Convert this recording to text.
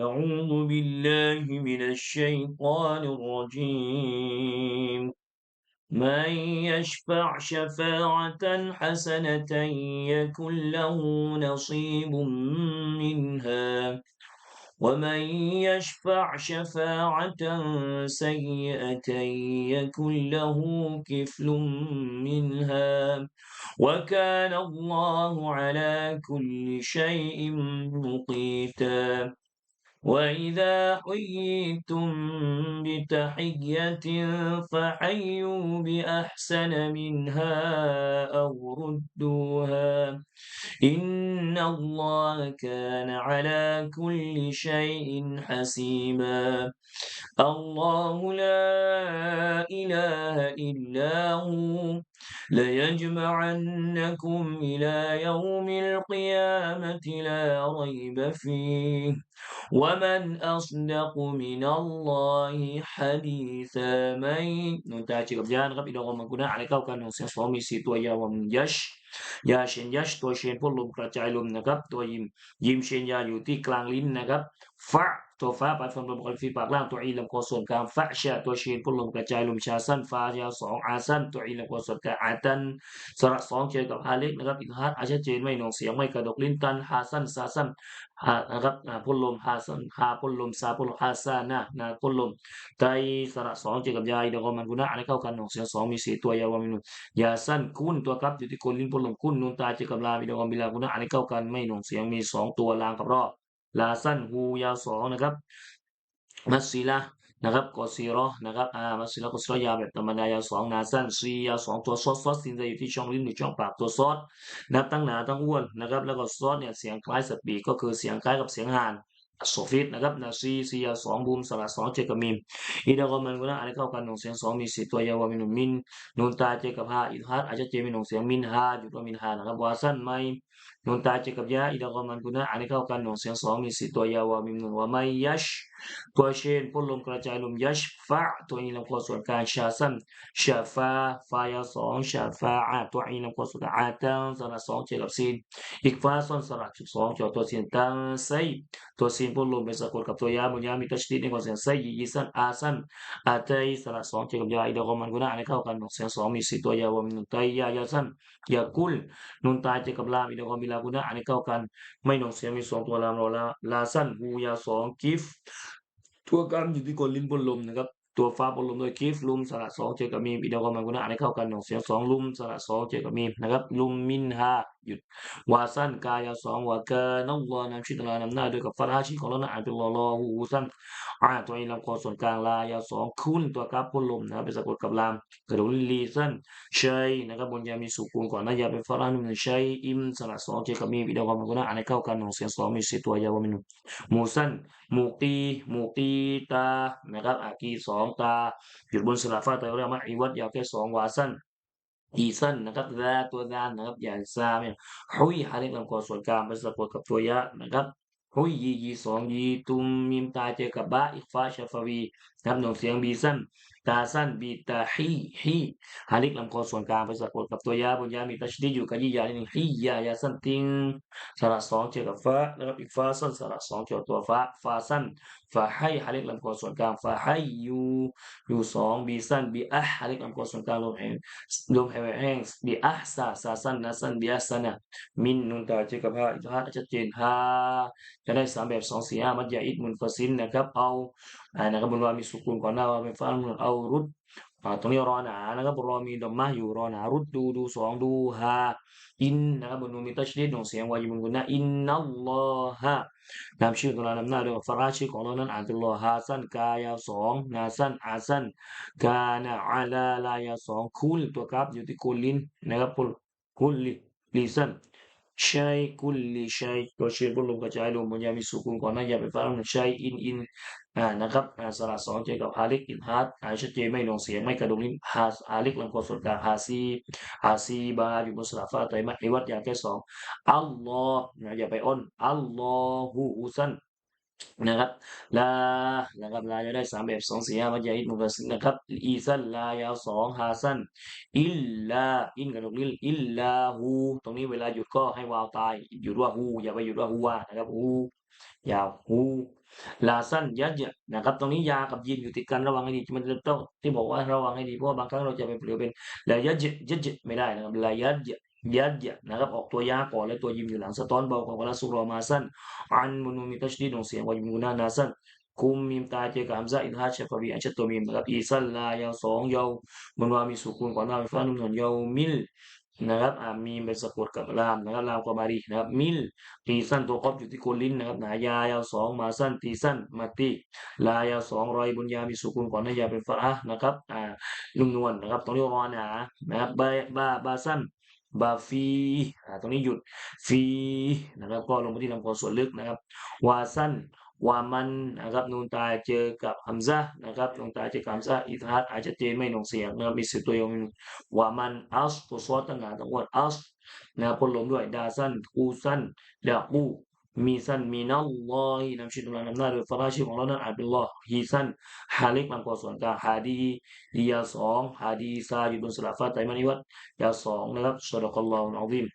أعوذ بالله من الشيطان الرجيم. من يشفع شفاعة حسنة يكن له نصيب منها. ومن يشفع شفاعة سيئة يكن له كفل منها. وكان الله على كل شيء مقيتا. وإذا حييتم بتحية فحيوا بأحسن منها أو ردوها إن الله كان على كل شيء حسيبا الله لا إله إلا هو ليجمعنكم إلى يوم القيامة لا ريب فيه. ومن أصدق من الله حديثا مين نتاجي قبل جانب إلى غم كنا عليك وكان نسيا صومي سيتو يوم يش ยาเชนยัชตัวเชนพ่นลมกระจายลมนะครับ ตัวยิมยิมเชนยาอยู่ที่กลางลิ้นนะครับฟะตัวฟ้าปัดฟันลมกรฟีปากล่างตัวอีลำคอส่วนกลางฟะชาตัวเชนพ่นลมกระจายลมชาสั้นฟ้ายาวสองอาสั้นตัวอีลำคอส่วนกลางอาตันสระสองเจอกับฮาเล็กนะครับอินฮัดอาชัดเจนไม่หนองเสียงไม่กระดกลิ้นตันฮาสั้นซาสั้นฮานะครับพ่นลมฮาสันฮาพ่นลมซาพ่นลมฮาซานะนะพ่นลมไตสระสองเจอกับยาเดี๋ยวมันกุนะอะไรเข้ากันหนองเสียงสองมีสี่ตัวยาวมินุยาสั้นคุ้นตัวครับอยู่ที่คนลิ้นพ่นลมคุ้นนูนตาเจอกับลาบิดองบิลากุนะอะไรเข้ากันไม่หนองเสียงมีสองตัวลางกับรอบลาสั้นฮูยาวสองนะครับมัสซีละ นะครับกอซีรอนะครับอ่ามาซิละกอซีรอยาวแบบธรรมดายาวสองนาสั้นซียาวสองตัวซอสซอสซินจะอยู่ที่ช่องลิ้นหรือช่องปากตัวซอสนับตั้งหนาตั้งอ้วนนะครับแล้วก็ซอสเนี่ยเสียงคล้ายสปีกก็คือเสียงคล้ายกับเสียงห่าน โซฟิตนะครับนาซีซียาสองบูมสระสองเจกับมิมอีดากอมันก็นะอะไรเข้ากันหนงเสียงสองมีสี่ตัวยาวมินุมินนูนตาเจกับฮาอิทฮัดอาจจะเจมีหนงเสียงมินฮาอยู่ตัวมินฮานะครับวาสันไม่นูนตาเจกับยาอีดากอมันก็นะอะไรเข้ากันหนงเสียงสองมีสี่ตัวยาวมินุนวาไม่ยัชตัวเชนพ่นลมกระจายลมยัชฟะตัวนี้ลำคอส่วนกลางชาสั้นชาฟาฟายาสองชาฟาอาตัวนี้ลำคอส่วนกลางอาตังสระสองเจกับซีนอีกฟ้าซ้อนสระจุดสองจอตัวซีนตังไซตัวซีนพ่นลมเป็นสะกดกับตัวยาบุญยามีตัชดีในความเสียงไซยีสั้นอาสันอาเตยสระสองเจกับยาอีดอกมันกุนะอะไรเข้ากันเสียงสองมีสี่ตัวยาวมินุนไตยายาสันยากุลนุนตายเจกับลามีดอกมีลากุนะอะไรเข้ากัน ไม่หนงเสียงมีสองตัวลามรอลาลาสันหูยาสองกิฟทั่วกลางอยู่ที่คนลิ้นบนลมนะครับตัวฟ้าบนลมโดยคีฟลุมสระสองเจอกับมีอีดอกมันกุณะอะไรเข้ากันหนองเสียงสองลุมสระสองเจอกับมีนะครับลุมมินฮา หยุดวาสั้นกายาสองวากาน้องวอนำชิตลานำหน้าด้วยกับฟาราชิของเรานะอ่านเป็นรอรอหูสั้นอ่าตัวนี้ลำคอส่วนกลางลายาสองคุณตัวกราฟบนลมนะครับเป็นสะกดกับลามกระดูกลีสั้นชัยนะครับบนยามีสุกุลก่อนนะยาเป็นฟารานุนชัยอิมสระสองเจอกับมีมอีดอกมันกุณะอะไรเข้ากันหนองเสียงสองมีสิตัวยาวมินุมูสั้นมูตีมูตีตานะครับอากีสองตาหยุดบนสลับฟ้าแต่เรียกว่าอีวัดยาวแค่สองวาสั้น อีสั้นนะครับดาตัวดานนะครับอย่างซาเนี่ยหุยฮาริกลำคอส่วนกลางเป็นสะกดกับตัวยะนะครับหุยยียีสองยีตุมมิมตาเจอกับบะอิกฟาชาฟาวีนะครับหน่งเสียงบีสั้น ตาสั้นบีตาฮีฮีฮาริกลำคอส่วนกลางเป็นสะกดกับตัวยะบนยามีตัชดีอยู่กับยียาหนึ่งฮียายาสั้นติงสระสองเจอกับฟ้านะครับอีกฟ้าสั้นสระสองเจอตัวฟ้าฟ้าสั้นฟาให้ฮาริกลำคอส่วนกลางฟาให้ยูยูสองบีสั้นบีอะฮาริกลำคอส่วนกลางลมแห้งลมแห้งบีอะซาซาสั้นนะสั้นบีอะซานะมินนุนตาเจกับฮาอิทฮัดชัดเจนฮาจะได้สามแบบสองสี่ห้ามัดยาอิดมุนฟาซินนะครับเอา นะครับบนว่ามีสุกุลก่อนหน้าว่าเป็นฟ้ามุนเอารุดตรงนี้รอหนานะครับรอมีดอมมาอยู่รอหนารุดดูดูสองดูฮาอินนะครับบนนูมีตัชดีดของเสียงวายิมุนกุนะอินนัลลอฮะนามชื่อของเรานำหน้าด้วยฟาราชื่อของเรานั้นอ่านเป็นรอฮาสั้นกายาวสองนาสั้นอาสั้นกานะอาลาลายาสองคุลตัวครับอยู่ที่คุลลินนะครับคุลคุลลิลิสัน ชัยคุลลิชัยตัวเชื่อบุลมกระจายลมมันยามีสุกุลก่อนนะอย่าไปฟังชัยอินอินอ่านะครับอ่าสระสองเจอกับฮาลิกอินฮาร์ดอ่าชัดเจนไม่ลงเสียงไม่กระดุมลิ้นฮาฮาลิกลำคอส่วนกลางฮาซีฮาซีบาอยู่บนสระฟ้าไตรมาอิวัดอย่างแค่สองอัลลอฮ์นะอย่าไปอ้นอัลลอฮฺอูซัน นะครับลานะครับลาจะได้สามแบบสองสี่ห้ามัจยิดมุฟัสนะครับอีซันลายาวสองฮาซันอิลลาอินกับตรงนี้อิลลาฮูตรงนี้เวลาหยุดก็ให้วาวตายหยุดว่าฮูอย่าไปหยุดว่าฮูวานะครับฮูยาวฮูลาสั้นยัดเยะนะครับ ตรงนี้ยากับยินอยู่ติดกันระวังให้ดีมันต้องที่บอกว่าระวังให้ดีเพราะว่าบางครั้งเราจะไปเปลี่ยนเป็นลายัดเยะยัดเยะไม่ได้นะครับลายัดเยะ ยัดเยะนะครับออกตัวยาก่อนแล้วตัวยิมอยู่หลังสะท้อนเบากว่าเวลาสุรอมาสั้นอันมุนุมีตัชดีดของเสียงว่ายิมกุนานาสั้นคุมมีมตาเจกับฮัมซาอินฮัชเชฟบีอันชัดตัวมีมนะครับอีซันลายาวสองยาวมันว่ามีสุกุนก่อนหน้ามีฟ้านุ่มหนยาวมิลนะครับอ่ามีเป็นสะกดกับลามนะครับลามกวามารีนะครับมิลตีสั้นตัวครอบอยู่ที่โคนลิ้นนะครับหนายายาวสองมาสั้นตีสั้นมาตีลายาวสองรอยบุญยามีสุกุนก่อนหน้ายาเป็นฟ้านะครับอ่านุ่มนวลนะครับตรงนี้รอหนานะครับบาบาบาสั้น บาฟีตรงนี้หยุดฟีนะครับ ก็ลงไปที่ลำคอส่วนลึกนะครับ วาสั้นวามันนะครับนูนตาเจอกับฮัมซะนะครับนูนตาเจอกับฮัมซะอิทฮัดอาจจะเจนไม่หนงเสียงนะครับมีสิตัวเองวามันอัสตัวซอสต่างหากทั้งหมดอัสนะครับคนลมด้วยดาสั้นกูสั้นดาบูมีสั้นมีนัลลอฮินำชื่อตุลานำหน้าโดยฟาราชิของเดอฮ์ฮีสั้นฮาเล็ก มันกว่าส่วนกลางฮาดียาสองฮาดีซาอยู่บนสลับฟาไตมานิวัตยาสองนะครับสุดอัลลอฮ์อัลลอฮิม